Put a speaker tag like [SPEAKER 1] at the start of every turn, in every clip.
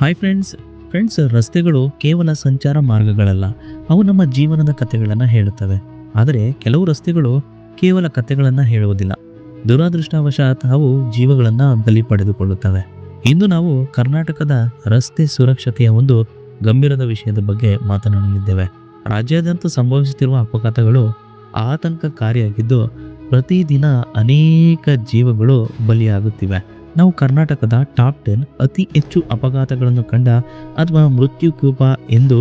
[SPEAKER 1] Hi friends friends ರಸ್ತೆಗಳು ಕೇವಲ ಸಂಚಾರ ಮಾರ್ಗಗಳಲ್ಲ. ಅವು ನಮ್ಮ ಜೀವನದ ಕಥೆಗಳನ್ನು ಹೇಳುತ್ತವೆ. ಆದರೆ ಕೆಲವು ರಸ್ತೆಗಳು ಕೇವಲ ಕಥೆಗಳನ್ನು ಹೇಳುವುದಿಲ್ಲ. ದುರಾದೃಷ್ಟವಶಾತ್ ಅವು ಜೀವಗಳನ್ನು ಬಲಿ ಪಡೆದುಕೊಳ್ಳುತ್ತವೆ. ಇಂದು ನಾವು ಕರ್ನಾಟಕದ ರಸ್ತೆ ಸುರಕ್ಷತೆಯ ಒಂದು ಗಂಭೀರದ ವಿಷಯದ ಬಗ್ಗೆ ಮಾತನಾಡಲಿದ್ದೇವೆ. ರಾಜ್ಯಾದ್ಯಂತ ಸಂಭವಿಸುತ್ತಿರುವ ಅಪಘಾತಗಳು ಆತಂಕಕಾರಿಯಾಗಿದ್ದು, ಪ್ರತಿದಿನ ಅನೇಕ ಜೀವಗಳು ಬಲಿಯಾಗುತ್ತಿವೆ. ನಾವು ಕರ್ನಾಟಕದ ಟಾಪ್ ಟೆನ್ ಅತಿ ಹೆಚ್ಚು ಅಪಘಾತಗಳನ್ನು ಕಂಡ ಅಥವಾ ಮೃತ್ಯುಕೂಪ ಎಂದು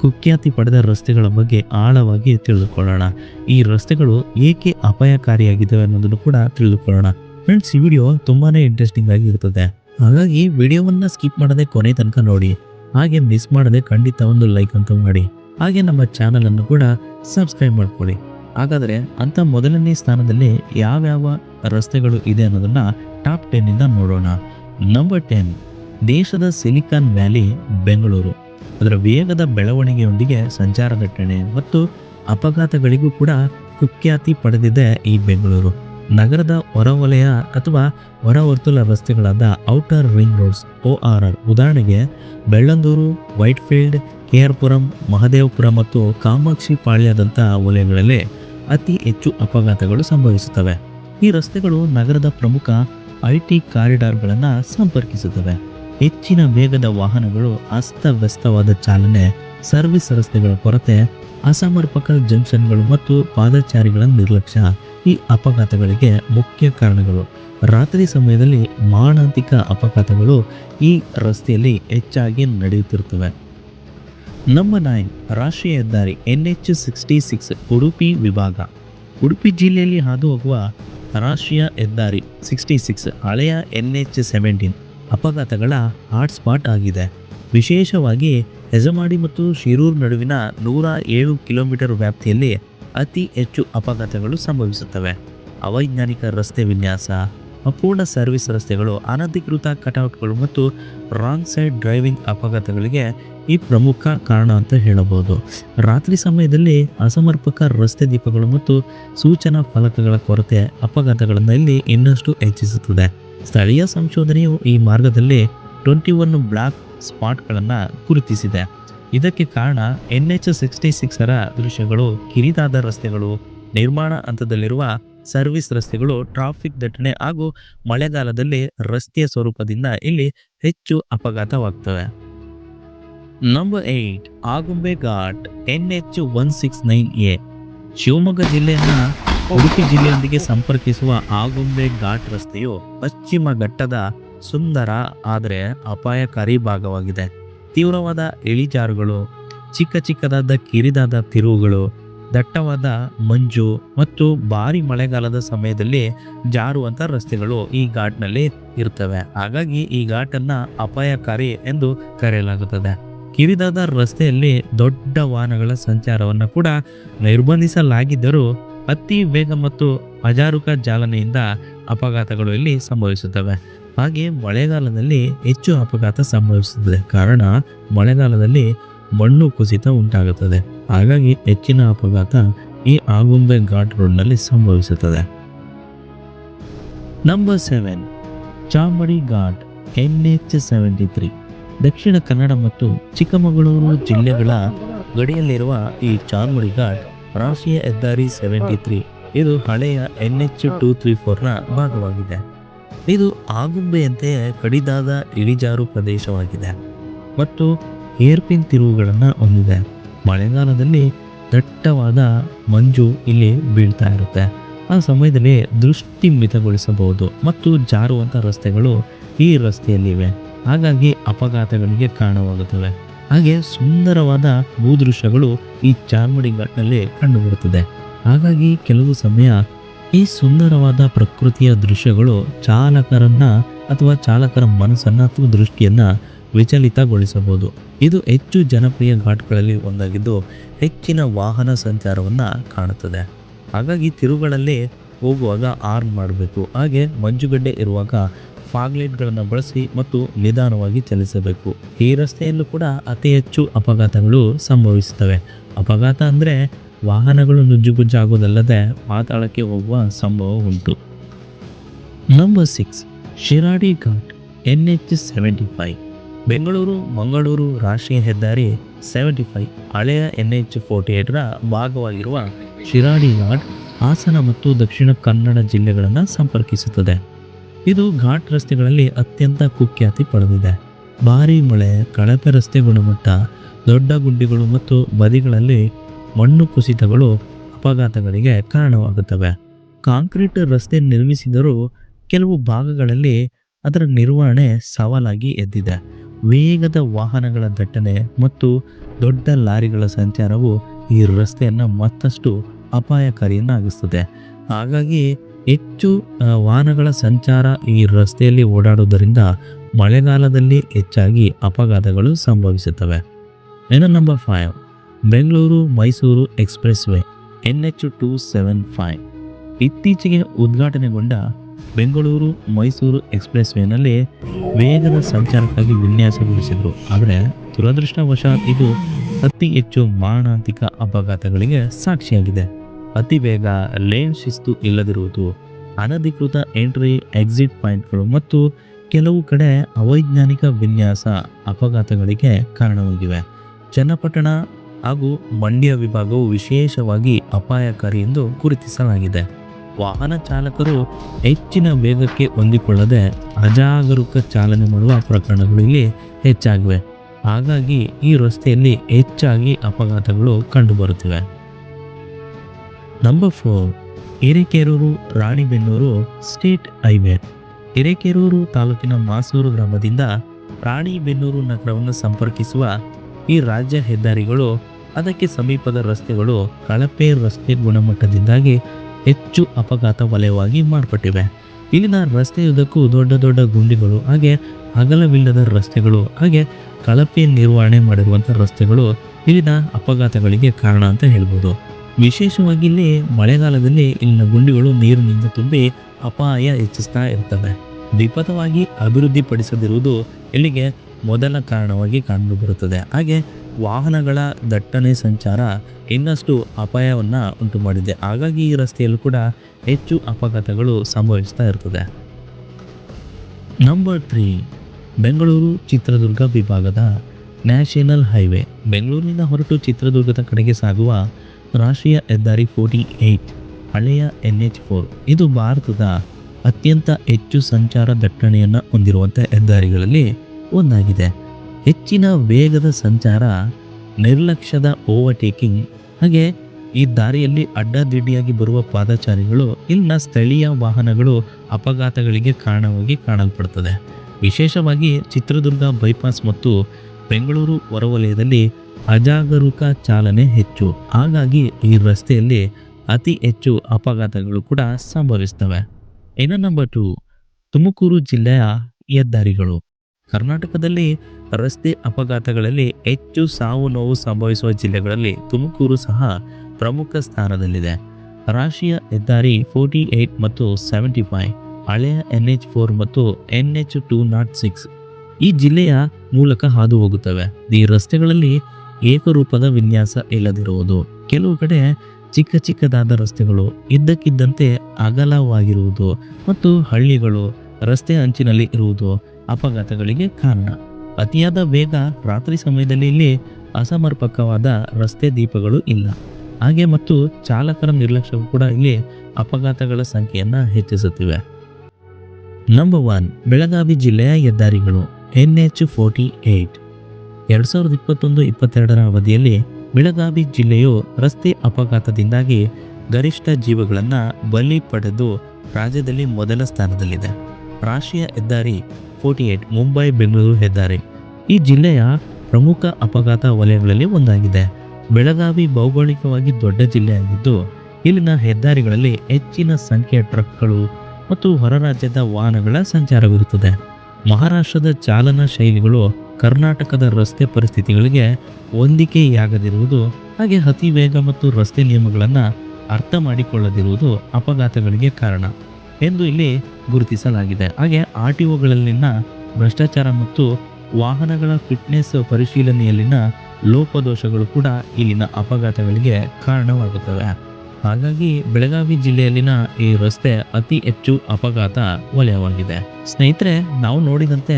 [SPEAKER 1] ಕುಖ್ಯಾತಿ ಪಡೆದ ರಸ್ತೆಗಳ ಬಗ್ಗೆ ಆಳವಾಗಿ ತಿಳಿದುಕೊಳ್ಳೋಣ. ಈ ರಸ್ತೆಗಳು ಏಕೆ ಅಪಾಯಕಾರಿಯಾಗಿದ್ದಾವೆ ಅನ್ನೋದನ್ನು ಕೂಡ ತಿಳಿದುಕೊಳ್ಳೋಣ. ಫ್ರೆಂಡ್ಸ್, ಈ ವಿಡಿಯೋ ತುಂಬಾನೇ ಇಂಟ್ರೆಸ್ಟಿಂಗ್ ಆಗಿ ಇರ್ತದೆ ಹಾಗಾಗಿ ವಿಡಿಯೋವನ್ನ ಸ್ಕಿಪ್ ಮಾಡದೆ ಕೊನೆ ತನಕ ನೋಡಿ. ಹಾಗೆ ಮಿಸ್ ಮಾಡದೆ ಖಂಡಿತ ಒಂದು ಲೈಕ್ ಅಂತ ಮಾಡಿ. ಹಾಗೆ ನಮ್ಮ ಚಾನಲನ್ನು ಕೂಡ ಸಬ್ಸ್ಕ್ರೈಬ್ ಮಾಡ್ಕೊಳ್ಳಿ. ಹಾಗಾದರೆ ಅಂತ ಮೊದಲನೇ ಸ್ಥಾನದಲ್ಲಿ ಯಾವ್ಯಾವ ರಸ್ತೆಗಳು ಇದೆ ಅನ್ನೋದನ್ನ ಟಾಪ್ ಟೆನ್ನಿಂದ ನೋಡೋಣ. ನಂಬರ್ ಟೆನ್ ದೇಶದ ಸಿಲಿಕಾನ್ ವ್ಯಾಲಿ ಬೆಂಗಳೂರು. ಅದರ ವೇಗದ ಬೆಳವಣಿಗೆಯೊಂದಿಗೆ ಸಂಚಾರ ದಟ್ಟಣೆ ಮತ್ತು ಅಪಘಾತಗಳಿಗೂ ಕೂಡ ಕುಖ್ಯಾತಿ ಪಡೆದಿದೆ ಈ ಬೆಂಗಳೂರು. ನಗರದ ಹೊರವಲಯ ಅಥವಾ ಹೊರವರ್ತುಲ ರಸ್ತೆಗಳಾದ outer ring roads O R R ಉದಾಹರಣೆಗೆ, Bellandur Whitefield K R Puram Mahadevapura ಮತ್ತು ಕಾಮಾಕ್ಷಿ ಪಾಳ್ಯದಂಥ ವಲಯಗಳಲ್ಲಿ ಅತಿ ಹೆಚ್ಚು ಅಪಘಾತಗಳು ಸಂಭವಿಸುತ್ತವೆ. ಈ ರಸ್ತೆಗಳು ನಗರದ ಪ್ರಮುಖ ಐ ಟಿ ಕಾರಿಡಾರ್ಗಳನ್ನು ಸಂಪರ್ಕಿಸುತ್ತವೆ. ಹೆಚ್ಚಿನ ವೇಗದ ವಾಹನಗಳು ಅಸ್ತವ್ಯಸ್ತವಾದ ಚಾಲನೆ, ಸರ್ವಿಸ್ ರಸ್ತೆಗಳ ಕೊರತೆ, ಅಸಮರ್ಪಕ ಜಂಕ್ಷನ್ಗಳು ಮತ್ತು ಪಾದಚಾರಿಗಳ ನಿರ್ಲಕ್ಷ್ಯ ಈ ಅಪಘಾತಗಳಿಗೆ ಮುಖ್ಯ ಕಾರಣಗಳು. ರಾತ್ರಿ ಸಮಯದಲ್ಲಿ ಮಾರಣಾಂತಿಕ ಅಪಘಾತಗಳು ಈ ರಸ್ತೆಯಲ್ಲಿ ಹೆಚ್ಚಾಗಿ ನಡೆಯುತ್ತಿರುತ್ತವೆ. ನಮ್ಮ ನೈನ್ ರಾಷ್ಟ್ರೀಯ ಹೆದ್ದಾರಿ N H sixty six Udupi ವಿಭಾಗ. ಉಡುಪಿ ಜಿಲ್ಲೆಯಲ್ಲಿ ಹಾದು ಹೋಗುವ ರಾಷ್ಟ್ರೀಯ ಹೆದ್ದಾರಿ ಸಿಕ್ಸ್ಟಿ ಸಿಕ್ಸ್ ಹಳೆಯ ಎನ್ ಎಚ್ ಸೆವೆಂಟೀನ್ ಅಪಘಾತಗಳ ಹಾಟ್ಸ್ಪಾಟ್ ಆಗಿದೆ. ವಿಶೇಷವಾಗಿ ಹೆಜಮಾಡಿ ಮತ್ತು ಶಿರೂರ್ ನಡುವಿನ ನೂರ ಏಳು ಕಿಲೋಮೀಟರ್ ವ್ಯಾಪ್ತಿಯಲ್ಲಿ ಅತಿ ಹೆಚ್ಚು ಅಪಘಾತಗಳು ಸಂಭವಿಸುತ್ತವೆ. ಅವೈಜ್ಞಾನಿಕ ರಸ್ತೆ ವಿನ್ಯಾಸ ಅಪೂರ್ಣ ಸರ್ವಿಸ್ ರಸ್ತೆಗಳು, ಅನಧಿಕೃತ ಕಟೌಟ್ಗಳು ಮತ್ತು ರಾಂಗ್ ಸೈಡ್ ಡ್ರೈವಿಂಗ್ ಅಪಘಾತಗಳಿಗೆ ಈ ಪ್ರಮುಖ ಕಾರಣ ಅಂತ ಹೇಳಬಹುದು. ರಾತ್ರಿ ಸಮಯದಲ್ಲಿ ಅಸಮರ್ಪಕ ರಸ್ತೆ ದೀಪಗಳು ಮತ್ತು ಸೂಚನಾ ಫಲಕಗಳ ಕೊರತೆ ಅಪಘಾತಗಳನ್ನು ಇಲ್ಲಿ ಇನ್ನಷ್ಟು ಹೆಚ್ಚಿಸುತ್ತದೆ. ಸ್ಥಳೀಯ ಸಂಶೋಧನೆಯು ಈ ಮಾರ್ಗದಲ್ಲಿ ಟ್ವೆಂಟಿ ಒನ್ ಬ್ಲಾಕ್ ಸ್ಪಾಟ್ಗಳನ್ನು ಗುರುತಿಸಿದೆ. ಇದಕ್ಕೆ ಕಾರಣ ಎನ್ ಎಚ್ ಸಿಕ್ಸ್ಟಿ ಸಿಕ್ಸರ ದೃಶ್ಯಗಳು ಕಿರಿದಾದ ರಸ್ತೆಗಳು, ನಿರ್ಮಾಣ ಹಂತದಲ್ಲಿರುವ ಸರ್ವಿಸ್ ರಸ್ತೆಗಳು, ಟ್ರಾಫಿಕ್ ದಟ್ಟಣೆ ಹಾಗೂ ಮಳೆಗಾಲದಲ್ಲಿ ರಸ್ತೆಯ ಸ್ವರೂಪದಿಂದ ಇಲ್ಲಿ ಹೆಚ್ಚು ಅಪಘಾತವಾಗ್ತವೆ. Number eight Agumbe ghat N H one six nine A Shivamogga ಜಿಲ್ಲೆಯನ್ನ Udupi ಜಿಲ್ಲೆಯೊಂದಿಗೆ ಸಂಪರ್ಕಿಸುವ ಆಗುಂಬೆ ಘಾಟ್ ರಸ್ತೆಯು ಪಶ್ಚಿಮ ಘಟ್ಟದ ಸುಂದರ, ಆದರೆ ಅಪಾಯಕಾರಿ ಭಾಗವಾಗಿದೆ. ತೀವ್ರವಾದ ಇಳಿಜಾರುಗಳು, ಚಿಕ್ಕ ಚಿಕ್ಕದಾದ ಕಿರಿದಾದ ತಿರುವುಗಳು ದಟ್ಟವಾದ ಮಂಜು ಮತ್ತು ಭಾರಿ ಮಳೆಗಾಲದ ಸಮಯದಲ್ಲಿ ಜಾರುವಂಥ ರಸ್ತೆಗಳು ಈ ಘಾಟ್ನಲ್ಲಿ ಇರ್ತವೆ. ಹಾಗಾಗಿ ಈ ಘಾಟನ್ನು ಅಪಾಯಕಾರಿ ಎಂದು ಕರೆಯಲಾಗುತ್ತದೆ. ಕಿರಿದಾದ ರಸ್ತೆಯಲ್ಲಿ ದೊಡ್ಡ ವಾಹನಗಳ ಸಂಚಾರವನ್ನು ಕೂಡ ನಿರ್ಬಂಧಿಸಲಾಗಿದ್ದರೂ ಅತಿ ವೇಗ ಮತ್ತು ಅಜಾರುಕ ಜಾಲನೆಯಿಂದ ಅಪಘಾತಗಳು ಇಲ್ಲಿ ಸಂಭವಿಸುತ್ತವೆ. ಹಾಗೆ ಮಳೆಗಾಲದಲ್ಲಿ ಹೆಚ್ಚು ಅಪಘಾತ ಸಂಭವಿಸುತ್ತದೆ ಕಾರಣ ಮಳೆಗಾಲದಲ್ಲಿ ಮಣ್ಣು ಕುಸಿತ ಉಂಟಾಗುತ್ತದೆ. ಹಾಗಾಗಿ ಹೆಚ್ಚಿನ ಅಪಘಾತ ಈ ಆಗುಂಬೆ ಘಾಟ್ ರೋಡ್ನಲ್ಲಿ ಸಂಭವಿಸುತ್ತದೆ. Number seven Charmadi ghat N H seventy three Dakshina Kannada ಮತ್ತು ಚಿಕ್ಕಮಗಳೂರು ಜಿಲ್ಲೆಗಳ ಗಡಿಯಲ್ಲಿರುವ ಈ ಚಾರ್ಮುಡಿ ಘಾಟ್, ರಾಷ್ಟ್ರೀಯ ಹೆದ್ದಾರಿ ಸೆವೆಂಟಿ ತ್ರೀ ಇದು ಹಳೆಯ ಎನ್ ಎಚ್ ಟೂ ತ್ರೀ ಫೋರ್ನ ಭಾಗವಾಗಿದೆ. ಇದು ಆಗುಂಬೆಯಂತೆ ಕಡಿದಾದ ಇಳಿಜಾರು ಪ್ರದೇಶವಾಗಿದೆ ಮತ್ತು ಏರ್ಪಿನ್ ತಿರುವುಗಳನ್ನು ಹೊಂದಿದೆ. ಮಳೆಗಾಲದಲ್ಲಿ ದಟ್ಟವಾದ ಮಂಜು ಇಲ್ಲಿ ಬೀಳ್ತಾ ಇರುತ್ತೆ. ಆ ಸಮಯದಲ್ಲಿ ದೃಷ್ಟಿ ಮಿತಗೊಳಿಸಬಹುದು ಮತ್ತು ಜಾರುವಂಥ ರಸ್ತೆಗಳು ಈ ರಸ್ತೆಯಲ್ಲಿವೆ. ಹಾಗಾಗಿ ಅಪಘಾತಗಳಿಗೆ ಕಾರಣವಾಗುತ್ತವೆ. ಹಾಗೆ ಸುಂದರವಾದ ಭೂದೃಶ್ಯಗಳು ಈ ಚಾರ್ಮಡಿ ಘಾಟ್ನಲ್ಲಿ ಕಂಡುಬರುತ್ತದೆ. ಹಾಗಾಗಿ ಕೆಲವು ಸಮಯ ಈ ಸುಂದರವಾದ ಪ್ರಕೃತಿಯ ದೃಶ್ಯಗಳು ಚಾಲಕರನ್ನ ಅಥವಾ ಚಾಲಕರ ಮನಸ್ಸನ್ನ ಅಥವಾ ದೃಷ್ಟಿಯನ್ನ ವಿಚಲಿತಗೊಳಿಸಬಹುದು. ಇದು ಹೆಚ್ಚು ಜನಪ್ರಿಯ ಘಾಟ್ಗಳಲ್ಲಿ ಒಂದಾಗಿದ್ದು, ಹೆಚ್ಚಿನ ವಾಹನ ಸಂಚಾರವನ್ನು ಕಾಣುತ್ತದೆ. ಹಾಗಾಗಿ ತಿರುಗಳಲ್ಲಿ ಹೋಗುವಾಗ ಆರ್ನ್ ಮಾಡಬೇಕು. ಹಾಗೆ ಮಂಜುಗಡ್ಡೆ ಇರುವಾಗ ಫಾಗ್ಲೈಟ್ಗಳನ್ನು ಬಳಸಿ ಮತ್ತು ನಿಧಾನವಾಗಿ ಚಲಿಸಬೇಕು. ಈ ರಸ್ತೆಯಲ್ಲೂ ಕೂಡ ಅತಿ ಹೆಚ್ಚು ಅಪಘಾತಗಳು ಸಂಭವಿಸುತ್ತವೆ. ಅಪಘಾತ ಅಂದರೆ ವಾಹನಗಳು ನುಜ್ಜುಗುಜ್ಜಾಗುವುದಲ್ಲದೆ ಪಾತಾಳಕ್ಕೆ ಹೋಗುವ ಸಂಭವ ಉಂಟು. Number six Shiradi ghat N H seventy five Bengaluru, Mangaluru ರಾಷ್ಟ್ರೀಯ ಹೆದ್ದಾರಿ ಸೆವೆಂಟಿ ಫೈವ್ ಹಳೆಯ ಎನ್ ಎಚ್ ಫೋರ್ಟಿ ಏಟ್ರ ಭಾಗವಾಗಿರುವ ಶಿರಾಡಿ ಘಾಟ್ ಹಾಸನ ಮತ್ತು ದಕ್ಷಿಣ ಕನ್ನಡ ಜಿಲ್ಲೆಗಳನ್ನು ಸಂಪರ್ಕಿಸುತ್ತದೆ. ಇದು ಘಾಟ್ ರಸ್ತೆಗಳಲ್ಲಿ ಅತ್ಯಂತ ಕುಖ್ಯಾತಿ ಪಡೆದಿದೆ. ಭಾರೀ ಮಳೆ, ಕಳಪೆ ರಸ್ತೆ ಗುಣಮಟ್ಟ, ದೊಡ್ಡ ಗುಂಡಿಗಳು ಮತ್ತು ಬದಿಗಳಲ್ಲಿ ಮಣ್ಣು ಕುಸಿತಗಳು ಅಪಘಾತಗಳಿಗೆ ಕಾರಣವಾಗುತ್ತವೆ. ಕಾಂಕ್ರೀಟ್ ರಸ್ತೆ ನಿರ್ಮಿಸಿದರೂ ಕೆಲವು ಭಾಗಗಳಲ್ಲಿ ಅದರ ನಿರ್ವಹಣೆ ಸವಾಲಾಗಿ ಎದ್ದಿದೆ. ವೇಗದ ವಾಹನಗಳ ದಟ್ಟಣೆ ಮತ್ತು ದೊಡ್ಡ ಲಾರಿಗಳ ಸಂಚಾರವು ಈ ರಸ್ತೆಯನ್ನು ಮತ್ತಷ್ಟು ಅಪಾಯಕಾರಿಯನ್ನಾಗಿಸುತ್ತದೆ ಹಾಗಾಗಿ ಹೆಚ್ಚು ವಾಹನಗಳ ಸಂಚಾರ ಈ ರಸ್ತೆಯಲ್ಲಿ ಓಡಾಡುವುದರಿಂದ ಮಳೆಗಾಲದಲ್ಲಿ ಹೆಚ್ಚಾಗಿ ಅಪಘಾತಗಳು ಸಂಭವಿಸುತ್ತವೆ. ಇನ್ನು number five Bengaluru Mysuru expressway N H two seven five ಇತ್ತೀಚೆಗೆ ಉದ್ಘಾಟನೆಗೊಂಡ ಬೆಂಗಳೂರು ಮೈಸೂರು ಎಕ್ಸ್ಪ್ರೆಸ್ ವೇನಲ್ಲಿ ವೇಗದ ಸಂಚಾರಕ್ಕಾಗಿ ವಿನ್ಯಾಸಗೊಳಿಸಿದರು. ಆದರೆ ದುರದೃಷ್ಟವಶಾತ್ ಇದು ಅತಿ ಹೆಚ್ಚು ಮಾರಣಾಂತಿಕ ಅಪಘಾತಗಳಿಗೆ ಸಾಕ್ಷಿಯಾಗಿದೆ. ಅತಿ ವೇಗ ಲೇನ್ ಶಿಸ್ತು ಇಲ್ಲದಿರುವುದು, ಅನಧಿಕೃತ ಎಂಟ್ರಿ, ಎಕ್ಸಿಟ್ ಪಾಯಿಂಟ್ಗಳು ಮತ್ತು ಕೆಲವು ಕಡೆ ಅವೈಜ್ಞಾನಿಕ ವಿನ್ಯಾಸ ಅಪಘಾತಗಳಿಗೆ ಕಾರಣವಾಗಿವೆ. ಚನ್ನಪಟ್ಟಣ ಹಾಗೂ ಮಂಡ್ಯ ವಿಭಾಗವು ವಿಶೇಷವಾಗಿ ಅಪಾಯಕಾರಿ ಎಂದು ಗುರುತಿಸಲಾಗಿದೆ. ವಾಹನ ಚಾಲಕರು ಹೆಚ್ಚಿನ ವೇಗಕ್ಕೆ ಹೊಂದಿಕೊಳ್ಳದೆ ಅಜಾಗರೂಕ ಚಾಲನೆ ಮಾಡುವ ಪ್ರಕರಣಗಳು ಇಲ್ಲಿ ಹೆಚ್ಚಾಗಿವೆ. ಹಾಗಾಗಿ ಈ ರಸ್ತೆಯಲ್ಲಿ ಹೆಚ್ಚಾಗಿ ಅಪಘಾತಗಳು ಕಂಡುಬರುತ್ತಿವೆ. Number four Hirekerur, Ranebennur state highway Hirekerur ತಾಲೂಕಿನ ಮಾಸೂರು ಗ್ರಾಮದಿಂದ ರಾಣಿಬೆನ್ನೂರು ನಗರವನ್ನು ಸಂಪರ್ಕಿಸುವ ಈ ರಾಜ್ಯ ಹೆದ್ದಾರಿಗಳು, ಅದಕ್ಕೆ ಸಮೀಪದ ರಸ್ತೆಗಳು ಕಳಪೆ ರಸ್ತೆ ಗುಣಮಟ್ಟದಿಂದಾಗಿ ಹೆಚ್ಚು ಅಪಘಾತ ವಲಯವಾಗಿ ಮಾರ್ಪಟ್ಟಿವೆ. ಇಲ್ಲಿನ ರಸ್ತೆಯುದ್ದಕ್ಕೂ ದೊಡ್ಡ ದೊಡ್ಡ ಗುಂಡಿಗಳು, ಹಾಗೆ ಅಗಲವಿಲ್ಲದ ರಸ್ತೆಗಳು, ಹಾಗೆ ಕಳಪೆ ನಿರ್ವಹಣೆ ಮಾಡಿರುವಂಥ ರಸ್ತೆಗಳು ಇಲ್ಲಿನ ಅಪಘಾತಗಳಿಗೆ ಕಾರಣ ಅಂತ ಹೇಳ್ಬೋದು. ವಿಶೇಷವಾಗಿ ಇಲ್ಲಿ ಮಳೆಗಾಲದಲ್ಲಿ ಇಲ್ಲಿನ ಗುಂಡಿಗಳು ನೀರಿನಿಂದ ತುಂಬಿ ಅಪಾಯ ಹೆಚ್ಚಿಸ್ತಾ ಇರ್ತವೆ. ದ್ವಿಪಥವಾಗಿ ಅಭಿವೃದ್ಧಿಪಡಿಸದಿರುವುದು ಇಲ್ಲಿಗೆ ಮೊದಲ ಕಾರಣವಾಗಿ ಕಂಡುಬರುತ್ತದೆ ಹಾಗೆ ವಾಹನಗಳ ದಟ್ಟಣೆ ಸಂಚಾರ ಇನ್ನಷ್ಟು ಅಪಾಯವನ್ನು ಉಂಟು ಮಾಡಿದೆ ಹಾಗಾಗಿ ಈ ರಸ್ತೆಯಲ್ಲೂ ಕೂಡ ಹೆಚ್ಚು ಅಪಘಾತಗಳು ಸಂಭವಿಸ್ತಾ ಇರ್ತದೆ. ನಂಬರ್ ತ್ರೀ ಬೆಂಗಳೂರು ಚಿತ್ರದುರ್ಗ ವಿಭಾಗದ ನ್ಯಾಷನಲ್ ಹೈವೇ. ಬೆಂಗಳೂರಿನಿಂದ ಹೊರಟು ಚಿತ್ರದುರ್ಗದ ಕಡೆಗೆ ಸಾಗುವ ರಾಷ್ಟ್ರೀಯ ಹೆದ್ದಾರಿ ಫೋರ್ಟಿ ಏಯ್ಟ್ ಹಳೆಯ ಎನ್ ಎಚ್ ಫೋರ್ ಇದು ಭಾರತದ ಅತ್ಯಂತ ಹೆಚ್ಚು ಸಂಚಾರ ದಟ್ಟಣೆಯನ್ನು ಹೊಂದಿರುವಂಥ ಹೆದ್ದಾರಿಗಳಲ್ಲಿ ಒಂದಾಗಿದೆ. ಹೆಚ್ಚಿನ ವೇಗದ ಸಂಚಾರ, ನಿರ್ಲಕ್ಷ್ಯದ ಓವರ್ಟೇಕಿಂಗ್ ಹಾಗೆ ಈ ದಾರಿಯಲ್ಲಿ ಅಡ್ಡಾದಿಡ್ಡಿಯಾಗಿ ಬರುವ ಪಾದಚಾರಿಗಳು, ಇಲ್ಲಿನ ಸ್ಥಳೀಯ ವಾಹನಗಳು ಅಪಘಾತಗಳಿಗೆ ಕಾರಣವಾಗಿ ಕಾಣಲ್ಪಡುತ್ತದೆ ವಿಶೇಷವಾಗಿ ಚಿತ್ರದುರ್ಗ ಬೈಪಾಸ್ ಮತ್ತು ಬೆಂಗಳೂರು ಹೊರವಲಯದಲ್ಲಿ ಅಜಾಗರೂಕ ಚಾಲನೆ ಹೆಚ್ಚು. ಹಾಗಾಗಿ ಈ ರಸ್ತೆಯಲ್ಲಿ ಅತಿ ಹೆಚ್ಚು ಅಪಘಾತಗಳು ಕೂಡ ಸಂಭವಿಸ್ತವೆ. ಇನ್ನು ನಂಬರ್ ಟು ತುಮಕೂರು ಜಿಲ್ಲೆಯ ಹೆದ್ದಾರಿಗಳು. ಕರ್ನಾಟಕದಲ್ಲಿ ರಸ್ತೆ ಅಪಘಾತಗಳಲ್ಲಿ ಹೆಚ್ಚು ಸಾವು ನೋವು ಸಂಭವಿಸುವ ಜಿಲ್ಲೆಗಳಲ್ಲಿ ತುಮಕೂರು ಸಹ ಪ್ರಮುಖ ಸ್ಥಾನದಲ್ಲಿದೆ. ರಾಷ್ಟ್ರೀಯ ಹೆದ್ದಾರಿ ಫೋರ್ಟಿ ಏಯ್ಟ್ ಮತ್ತು ಸೆವೆಂಟಿ ಫೈವ್, ಹಳೆಯ ಎನ್ ಎಚ್ ಫೋರ್ ಮತ್ತು N H two nought six ಈ ಜಿಲ್ಲೆಯ ಮೂಲಕ ಹಾದು ಹೋಗುತ್ತವೆ ಈ ರಸ್ತೆಗಳಲ್ಲಿ ಏಕರೂಪದ ವಿನ್ಯಾಸ ಇಲ್ಲದಿರುವುದು. ಕೆಲವು ಕಡೆ ಚಿಕ್ಕ ಚಿಕ್ಕದಾದ ರಸ್ತೆಗಳು ಇದ್ದಕ್ಕಿದ್ದಂತೆ ಅಗಲವಾಗಿರುವುದು ಮತ್ತು ಹಳ್ಳಿಗಳು ರಸ್ತೆ ಅಂಚಿನಲ್ಲಿ ಇರುವುದು ಅಪಘಾತಗಳಿಗೆ ಕಾರಣ. ಅತಿಯಾದ ವೇಗ ರಾತ್ರಿ ಸಮಯದಲ್ಲಿ ಇಲ್ಲಿ ಅಸಮರ್ಪಕವಾದ ರಸ್ತೆ ದೀಪಗಳು ಇಲ್ಲ. ಹಾಗೆ ಮತ್ತು ಚಾಲಕರ ನಿರ್ಲಕ್ಷ್ಯವು ಕೂಡ ಇಲ್ಲಿ ಅಪಘಾತಗಳ ಸಂಖ್ಯೆಯನ್ನು ಹೆಚ್ಚಿಸುತ್ತಿವೆ. ನಂಬರ್ ಒನ್ ಬೆಳಗಾವಿ ಜಿಲ್ಲೆಯ ಹೆದ್ದಾರಿಗಳು ಎನ್ ಎಚ್ ಫೋರ್ಟಿ ಏಯ್ಟ್ ಎರಡು ಸಾವಿರದ ಇಪ್ಪತ್ತೊಂದು ಇಪ್ಪತ್ತೆರಡರ ಅವಧಿಯಲ್ಲಿ ಬೆಳಗಾವಿ ಜಿಲ್ಲೆಯು ರಸ್ತೆ ಅಪಘಾತದಿಂದಾಗಿ ಗರಿಷ್ಠ ಜೀವಗಳನ್ನು ಬಲಿ ಪಡೆದು ರಾಜ್ಯದಲ್ಲಿ ಮೊದಲ ಸ್ಥಾನದಲ್ಲಿದೆ. ರಾಷ್ಟ್ರೀಯ ಹೆದ್ದಾರಿ ಫೋರ್ಟಿ ಏಯ್ಟ್ ಮುಂಬೈ, ಬೆಂಗಳೂರು ಹೆದ್ದಾರಿ. ಈ ಜಿಲ್ಲೆಯ ಪ್ರಮುಖ ಅಪಘಾತ ವಲಯಗಳಲ್ಲಿ ಒಂದಾಗಿದೆ. ಬೆಳಗಾವಿ ಭೌಗೋಳಿಕವಾಗಿ ದೊಡ್ಡ ಜಿಲ್ಲೆಯಾಗಿದ್ದು, ಇಲ್ಲಿನ ಹೆದ್ದಾರಿಗಳಲ್ಲಿ ಹೆಚ್ಚಿನ ಸಂಖ್ಯೆಯ ಟ್ರಕ್ಗಳು ಮತ್ತು ಹೊರ ರಾಜ್ಯದ ವಾಹನಗಳ ಸಂಚಾರವಿರುತ್ತದೆ. ಮಹಾರಾಷ್ಟ್ರದ ಚಾಲನಾ ಶೈಲಿಗಳು ಕರ್ನಾಟಕದ ರಸ್ತೆ ಪರಿಸ್ಥಿತಿಗಳಿಗೆ ಹೊಂದಿಕೆಯಾಗದಿರುವುದು, ಹಾಗೆ ಅತಿ ವೇಗ ಮತ್ತು ರಸ್ತೆ ನಿಯಮಗಳನ್ನು ಅರ್ಥ ಮಾಡಿಕೊಳ್ಳದಿರುವುದು ಅಪಘಾತಗಳಿಗೆ ಕಾರಣ. ಎಂದು ಇಲ್ಲಿ ಗುರುತಿಸಲಾಗಿದೆ. ಹಾಗೆ ಆರ್ ಟಿ ಒಗಳಲ್ಲಿನ ಭ್ರಷ್ಟಾಚಾರ ಮತ್ತು ವಾಹನಗಳ ಫಿಟ್ನೆಸ್ ಪರಿಶೀಲನೆಯಲ್ಲಿನ ಲೋಪದೋಷಗಳು ಕೂಡ ಇಲ್ಲಿನ ಅಪಘಾತಗಳಿಗೆ ಕಾರಣವಾಗುತ್ತವೆ. ಹಾಗಾಗಿ ಬೆಳಗಾವಿ ಜಿಲ್ಲೆಯಲ್ಲಿನ ಈ ರಸ್ತೆ ಅತಿ ಹೆಚ್ಚು ಅಪಘಾತ ವಲಯವಾಗಿದೆ. ಸ್ನೇಹಿತರೆ, ನಾವು ನೋಡಿದಂತೆ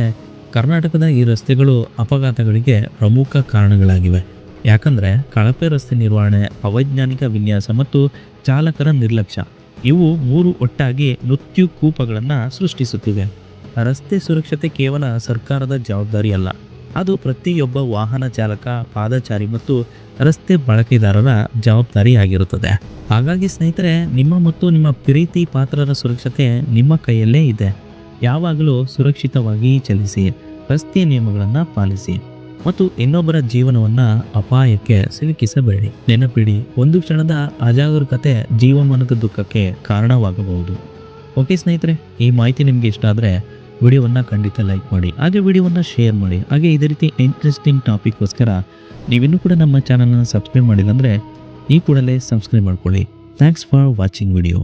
[SPEAKER 1] ಕರ್ನಾಟಕದ ಈ ರಸ್ತೆಗಳು ಅಪಘಾತಗಳಿಗೆ ಪ್ರಮುಖ ಕಾರಣಗಳಾಗಿವೆ. ಯಾಕಂದರೆ ಕಳಪೆ ರಸ್ತೆ ನಿರ್ವಹಣೆ, ಅವೈಜ್ಞಾನಿಕ ವಿನ್ಯಾಸ ಮತ್ತು ಚಾಲಕರ ನಿರ್ಲಕ್ಷ್ಯ. ಇವು ಮೂರು ಒಟ್ಟಾಗಿ ಮೃತ್ಯು ಕೂಪಗಳನ್ನು ಸೃಷ್ಟಿಸುತ್ತಿವೆ. ರಸ್ತೆ ಸುರಕ್ಷತೆ ಕೇವಲ ಸರ್ಕಾರದ ಜವಾಬ್ದಾರಿ ಅಲ್ಲ. ಅದು ಪ್ರತಿಯೊಬ್ಬ ವಾಹನ ಚಾಲಕ, ಪಾದಚಾರಿ ಮತ್ತು ರಸ್ತೆ ಬಳಕೆದಾರರ ಜವಾಬ್ದಾರಿಯಾಗಿರುತ್ತದೆ ಹಾಗಾಗಿ ಸ್ನೇಹಿತರೆ, ನಿಮ್ಮ ಮತ್ತು ನಿಮ್ಮ ಪ್ರೀತಿ ಪಾತ್ರರ ಸುರಕ್ಷತೆ ನಿಮ್ಮ ಕೈಯಲ್ಲೇ ಇದೆ. ಯಾವಾಗಲೂ ಸುರಕ್ಷಿತವಾಗಿ ಚಲಿಸಿ ರಸ್ತೆ ನಿಯಮಗಳನ್ನು ಪಾಲಿಸಿ. ಮತ್ತು ಇನ್ನೊಬ್ಬರ ಜೀವನವನ್ನ ಅಪಾಯಕ್ಕೆ ಸಿಲುಕಿಸಬೇಡಿ. ನೆನಪಿಡಿ, ಒಂದು ಕ್ಷಣದ ಅಜಾಗರೂಕತೆ ಜೀವಮಾನದ ದುಃಖಕ್ಕೆ ಕಾರಣವಾಗಬಹುದು. ಓಕೆ ಸ್ನೇಹಿತರೆ, ಈ ಮಾಹಿತಿ ನಿಮಗೆ ಇಷ್ಟ ಆದರೆ ವಿಡಿಯೋವನ್ನು ಖಂಡಿತ ಲೈಕ್ ಮಾಡಿ, ಹಾಗೆ ವಿಡಿಯೋವನ್ನು ಶೇರ್ ಮಾಡಿ, ಹಾಗೆ ಇದೇ ರೀತಿ ಇಂಟ್ರೆಸ್ಟಿಂಗ್ ಟಾಪಿಕ್ಗೋಸ್ಕರ ನೀವಿನ್ನೂ ಕೂಡ ನಮ್ಮ ಚಾನಲನ್ನು ಸಬ್ಸ್ಕ್ರೈಬ್ ಮಾಡಿಲ್ಲ ಅಂದರೆ ಈ ಕೂಡಲೇ ಸಬ್ಸ್ಕ್ರೈಬ್ ಮಾಡ್ಕೊಳ್ಳಿ. Thanks for watching video